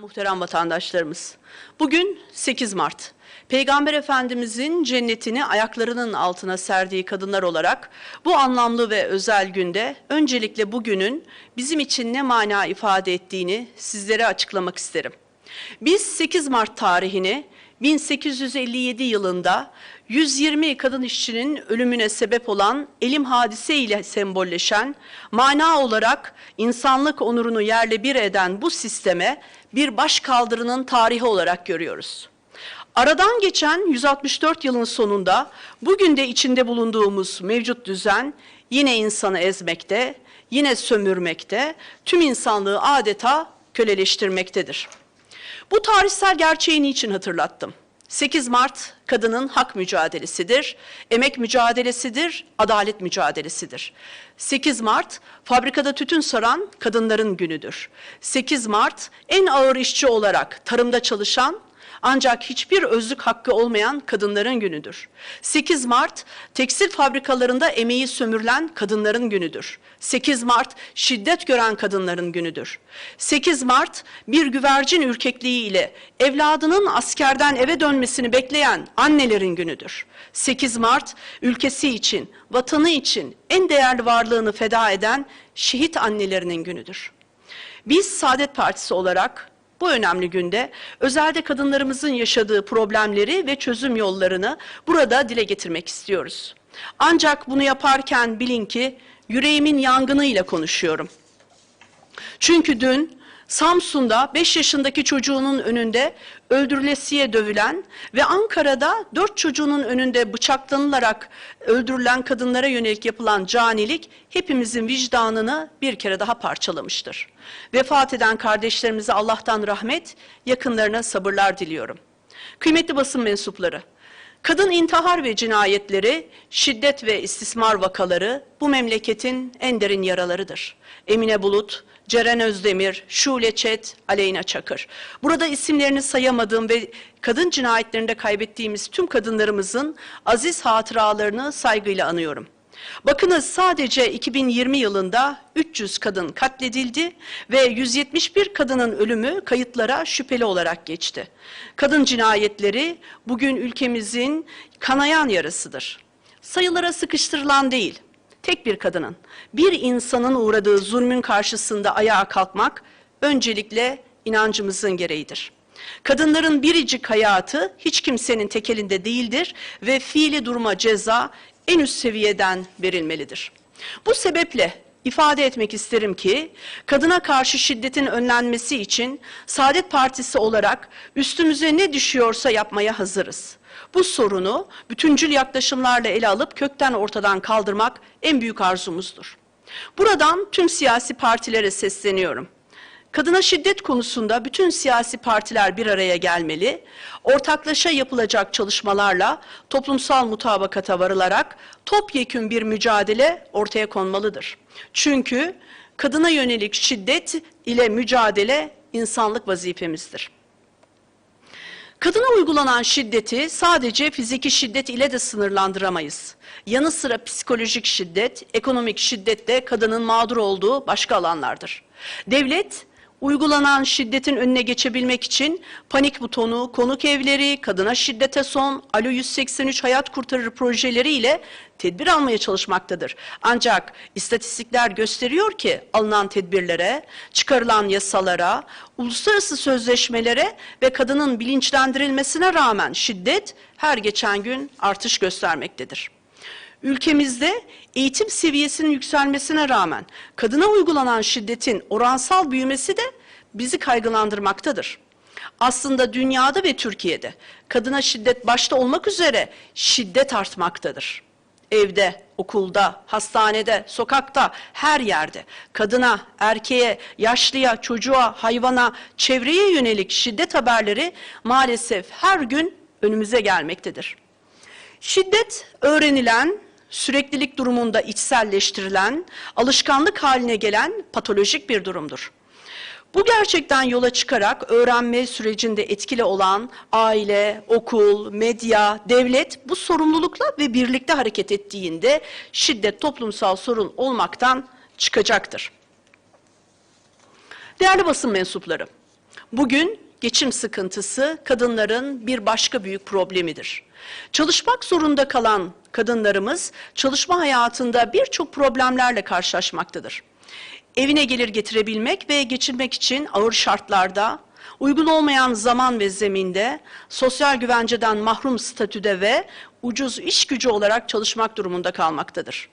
Muhterem vatandaşlarımız, bugün 8 Mart. Peygamber Efendimizin cennetini ayaklarının altına serdiği kadınlar olarak bu anlamlı ve özel günde öncelikle bugünün bizim için ne mana ifade ettiğini sizlere açıklamak isterim. Biz 8 Mart tarihini 1857 yılında 120 kadın işçinin ölümüne sebep olan elim hadise ile sembolleşen, mana olarak insanlık onurunu yerle bir eden bu sisteme bir başkaldırının tarihi olarak görüyoruz. Aradan geçen 164 yılın sonunda bugün de içinde bulunduğumuz mevcut düzen yine insanı ezmekte, yine sömürmekte, tüm insanlığı adeta köleleştirmektedir. Bu tarihsel gerçeği niçin hatırlattım? 8 Mart kadının hak mücadelesidir, emek mücadelesidir, adalet mücadelesidir. 8 Mart fabrikada tütün saran kadınların günüdür. 8 Mart en ağır işçi olarak tarımda çalışan ancak hiçbir özlük hakkı olmayan kadınların günüdür. 8 Mart tekstil fabrikalarında emeği sömürülen kadınların günüdür. 8 Mart şiddet gören kadınların günüdür. 8 Mart bir güvercin ürkekliği ile evladının askerden eve dönmesini bekleyen annelerin günüdür. 8 Mart ülkesi için, vatanı için en değerli varlığını feda eden şehit annelerinin günüdür. Biz Saadet Partisi olarak bu önemli günde özelde kadınlarımızın yaşadığı problemleri ve çözüm yollarını burada dile getirmek istiyoruz. Ancak bunu yaparken bilin ki yüreğimin yangınıyla konuşuyorum. Çünkü dün Samsun'da 5 yaşındaki çocuğunun önünde öldürülesiye dövülen ve Ankara'da 4 çocuğunun önünde bıçaklanılarak öldürülen kadınlara yönelik yapılan canilik hepimizin vicdanını bir kere daha parçalamıştır. Vefat eden kardeşlerimize Allah'tan rahmet, yakınlarına sabırlar diliyorum. Kıymetli basın mensupları, Kadın intihar ve cinayetleri, şiddet ve istismar vakaları bu memleketin en derin yaralarıdır. Emine Bulut, Ceren Özdemir, Şule Çet, Aleyna Çakır. Burada isimlerini sayamadığım ve kadın cinayetlerinde kaybettiğimiz tüm kadınlarımızın aziz hatıralarını saygıyla anıyorum. Bakınız sadece 2020 yılında 300 kadın katledildi ve 171 kadının ölümü kayıtlara şüpheli olarak geçti. Kadın cinayetleri bugün ülkemizin kanayan yarasıdır. Sayılara sıkıştırılan değil, tek bir kadının, bir insanın uğradığı zulmün karşısında ayağa kalkmak öncelikle inancımızın gereğidir. Kadınların biricik hayatı hiç kimsenin tekelinde değildir ve fiili duruma ceza en üst seviyeden verilmelidir. Bu sebeple ifade etmek isterim ki kadına karşı şiddetin önlenmesi için Saadet Partisi olarak üstümüze ne düşüyorsa yapmaya hazırız. Bu sorunu bütüncül yaklaşımlarla ele alıp kökten ortadan kaldırmak en büyük arzumuzdur. Buradan tüm siyasi partilere sesleniyorum. Kadına şiddet konusunda bütün siyasi partiler bir araya gelmeli, ortaklaşa yapılacak çalışmalarla toplumsal mutabakata varılarak topyekün bir mücadele ortaya konmalıdır. Çünkü kadına yönelik şiddet ile mücadele insanlık vazifemizdir. Kadına uygulanan şiddeti sadece fiziki şiddet ile de sınırlandıramayız. Yanı sıra psikolojik şiddet, ekonomik şiddet de kadının mağdur olduğu başka alanlardır. Devlet uygulanan şiddetin önüne geçebilmek için panik butonu, konuk evleri, kadına şiddete son, Alo 183 hayat kurtarır projeleriyle tedbir almaya çalışmaktadır. Ancak istatistikler gösteriyor ki alınan tedbirlere, çıkarılan yasalara, uluslararası sözleşmelere ve kadının bilinçlendirilmesine rağmen şiddet her geçen gün artış göstermektedir. Ülkemizde eğitim seviyesinin yükselmesine rağmen kadına uygulanan şiddetin oransal büyümesi de bizi kaygılandırmaktadır. Aslında dünyada ve Türkiye'de kadına şiddet başta olmak üzere şiddet artmaktadır. Evde, okulda, hastanede, sokakta, her yerde kadına, erkeğe, yaşlıya, çocuğa, hayvana, çevreye yönelik şiddet haberleri maalesef her gün önümüze gelmektedir. Şiddet öğrenilen, süreklilik durumunda içselleştirilen, alışkanlık haline gelen patolojik bir durumdur. Bu gerçekten yola çıkarak öğrenme sürecinde etkili olan aile, okul, medya, devlet bu sorumlulukla ve birlikte hareket ettiğinde şiddet toplumsal sorun olmaktan çıkacaktır. Değerli basın mensupları, Bugün geçim sıkıntısı kadınların bir başka büyük problemidir. Çalışmak zorunda kalan kadınlarımız çalışma hayatında birçok problemlerle karşılaşmaktadır. Evine gelir getirebilmek ve geçirmek için ağır şartlarda, uygun olmayan zaman ve zeminde, sosyal güvenceden mahrum statüde ve ucuz iş gücü olarak çalışmak durumunda kalmaktadır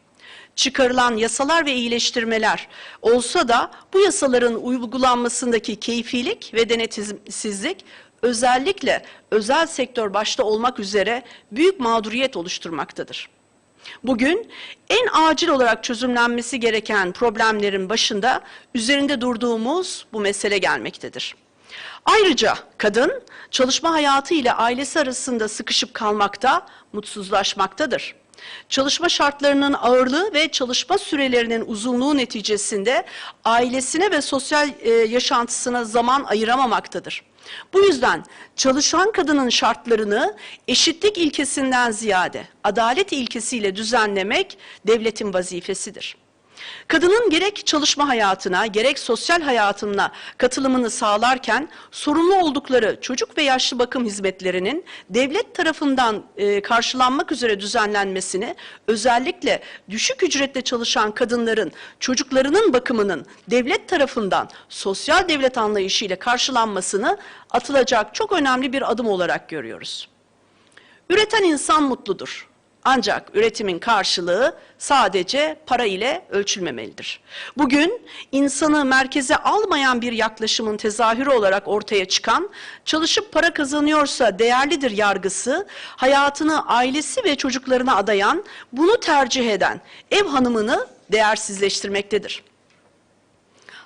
çıkarılan yasalar ve iyileştirmeler olsa da bu yasaların uygulanmasındaki keyfilik ve denetimsizlik özellikle özel sektör başta olmak üzere büyük mağduriyet oluşturmaktadır. Bugün en acil olarak çözümlenmesi gereken problemlerin başında üzerinde durduğumuz bu mesele gelmektedir. Ayrıca kadın çalışma hayatı ile ailesi arasında sıkışıp kalmakta, mutsuzlaşmaktadır. Çalışma şartlarının ağırlığı ve çalışma sürelerinin uzunluğu neticesinde ailesine ve sosyal e, yaşantısına zaman ayıramamaktadır. Bu yüzden çalışan kadının şartlarını eşitlik ilkesinden ziyade adalet ilkesiyle düzenlemek devletin vazifesidir. Kadının gerek çalışma hayatına gerek sosyal hayatına katılımını sağlarken sorumlu oldukları çocuk ve yaşlı bakım hizmetlerinin devlet tarafından e, karşılanmak üzere düzenlenmesini özellikle düşük ücretle çalışan kadınların çocuklarının bakımının devlet tarafından sosyal devlet anlayışıyla karşılanmasını atılacak çok önemli bir adım olarak görüyoruz. Üreten insan mutludur. Ancak üretimin karşılığı sadece para ile ölçülmemelidir. Bugün insanı merkeze almayan bir yaklaşımın tezahürü olarak ortaya çıkan çalışıp para kazanıyorsa değerlidir yargısı, hayatını ailesi ve çocuklarına adayan, bunu tercih eden ev hanımını değersizleştirmektedir.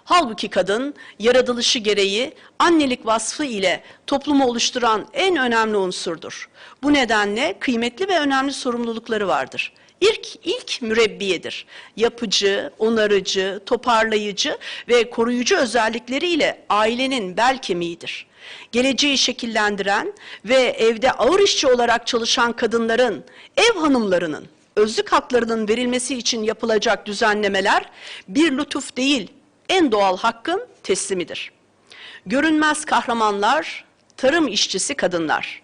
Halbuki kadın yaratılışı gereği annelik vasfı ile toplumu oluşturan en önemli unsurdur. Bu nedenle kıymetli ve önemli sorumlulukları vardır. İlk, ilk mürebbiyedir. Yapıcı, onarıcı, toparlayıcı ve koruyucu özellikleriyle ailenin bel kemiğidir. Geleceği şekillendiren ve evde ağır işçi olarak çalışan kadınların, ev hanımlarının, özlük haklarının verilmesi için yapılacak düzenlemeler bir lütuf değil, en doğal hakkın teslimidir. Görünmez kahramanlar, tarım işçisi kadınlar.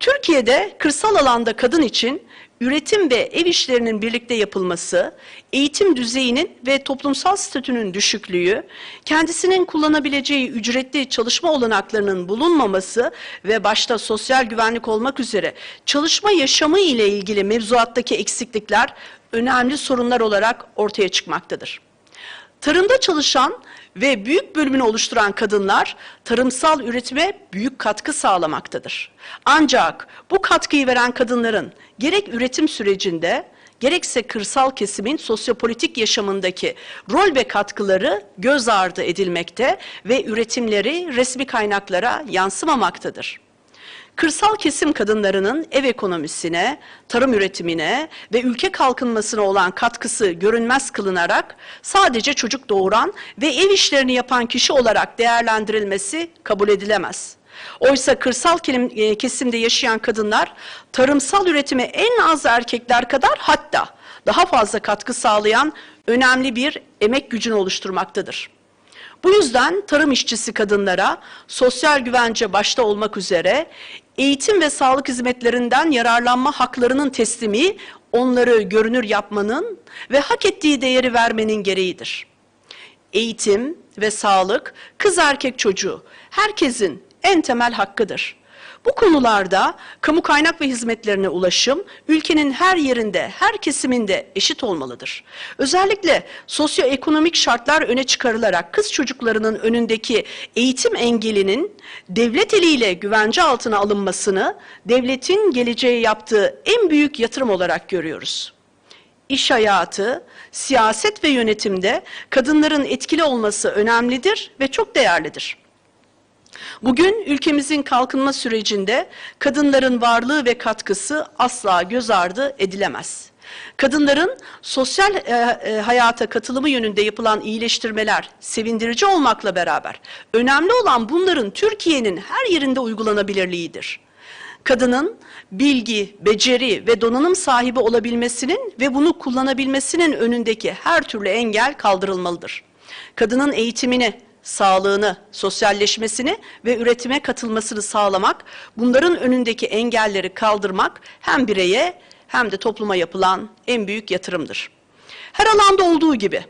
Türkiye'de kırsal alanda kadın için üretim ve ev işlerinin birlikte yapılması, eğitim düzeyinin ve toplumsal statünün düşüklüğü, kendisinin kullanabileceği ücretli çalışma olanaklarının bulunmaması ve başta sosyal güvenlik olmak üzere çalışma yaşamı ile ilgili mevzuattaki eksiklikler önemli sorunlar olarak ortaya çıkmaktadır. Tarımda çalışan ve büyük bölümünü oluşturan kadınlar tarımsal üretime büyük katkı sağlamaktadır. Ancak bu katkıyı veren kadınların gerek üretim sürecinde gerekse kırsal kesimin sosyopolitik yaşamındaki rol ve katkıları göz ardı edilmekte ve üretimleri resmi kaynaklara yansımamaktadır. Kırsal kesim kadınlarının ev ekonomisine, tarım üretimine ve ülke kalkınmasına olan katkısı görünmez kılınarak sadece çocuk doğuran ve ev işlerini yapan kişi olarak değerlendirilmesi kabul edilemez. Oysa kırsal e, kesimde yaşayan kadınlar tarımsal üretime en az erkekler kadar hatta daha fazla katkı sağlayan önemli bir emek gücünü oluşturmaktadır. Bu yüzden tarım işçisi kadınlara sosyal güvence başta olmak üzere eğitim ve sağlık hizmetlerinden yararlanma haklarının teslimi onları görünür yapmanın ve hak ettiği değeri vermenin gereğidir. Eğitim ve sağlık kız erkek çocuğu herkesin en temel hakkıdır. Bu konularda kamu kaynak ve hizmetlerine ulaşım ülkenin her yerinde, her kesiminde eşit olmalıdır. Özellikle sosyoekonomik şartlar öne çıkarılarak kız çocuklarının önündeki eğitim engelinin devlet eliyle güvence altına alınmasını devletin geleceğe yaptığı en büyük yatırım olarak görüyoruz. İş hayatı, siyaset ve yönetimde kadınların etkili olması önemlidir ve çok değerlidir. Bugün ülkemizin kalkınma sürecinde kadınların varlığı ve katkısı asla göz ardı edilemez. Kadınların sosyal e, e, hayata katılımı yönünde yapılan iyileştirmeler sevindirici olmakla beraber önemli olan bunların Türkiye'nin her yerinde uygulanabilirliğidir. Kadının bilgi, beceri ve donanım sahibi olabilmesinin ve bunu kullanabilmesinin önündeki her türlü engel kaldırılmalıdır. Kadının eğitimini, sağlığını, sosyalleşmesini ve üretime katılmasını sağlamak, bunların önündeki engelleri kaldırmak hem bireye hem de topluma yapılan en büyük yatırımdır. Her alanda olduğu gibi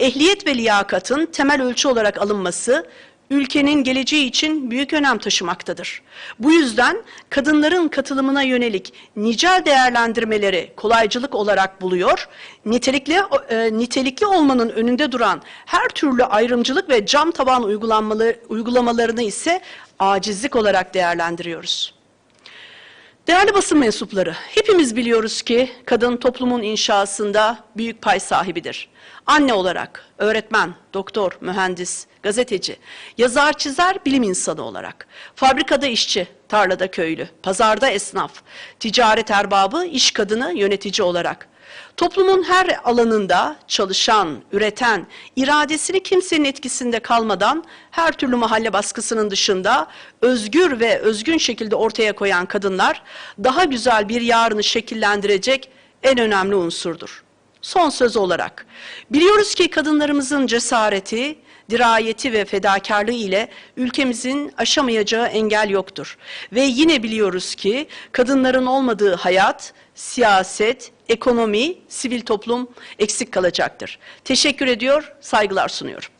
ehliyet ve liyakatın temel ölçü olarak alınması ülkenin geleceği için büyük önem taşımaktadır. Bu yüzden kadınların katılımına yönelik nicel değerlendirmeleri kolaycılık olarak buluyor, nitelikli e, nitelikli olmanın önünde duran her türlü ayrımcılık ve cam taban uygulamalarını ise acizlik olarak değerlendiriyoruz. Değerli basın mensupları, hepimiz biliyoruz ki kadın toplumun inşasında büyük pay sahibidir. Anne olarak, öğretmen, doktor, mühendis, gazeteci, yazar, çizer, bilim insanı olarak, fabrikada işçi, tarlada köylü, pazarda esnaf, ticaret erbabı, iş kadını, yönetici olarak, Toplumun her alanında çalışan, üreten, iradesini kimsenin etkisinde kalmadan her türlü mahalle baskısının dışında özgür ve özgün şekilde ortaya koyan kadınlar daha güzel bir yarını şekillendirecek en önemli unsurdur. Son söz olarak biliyoruz ki kadınlarımızın cesareti, dirayeti ve fedakarlığı ile ülkemizin aşamayacağı engel yoktur. Ve yine biliyoruz ki kadınların olmadığı hayat, siyaset, ekonomi, sivil toplum eksik kalacaktır. Teşekkür ediyor, saygılar sunuyorum.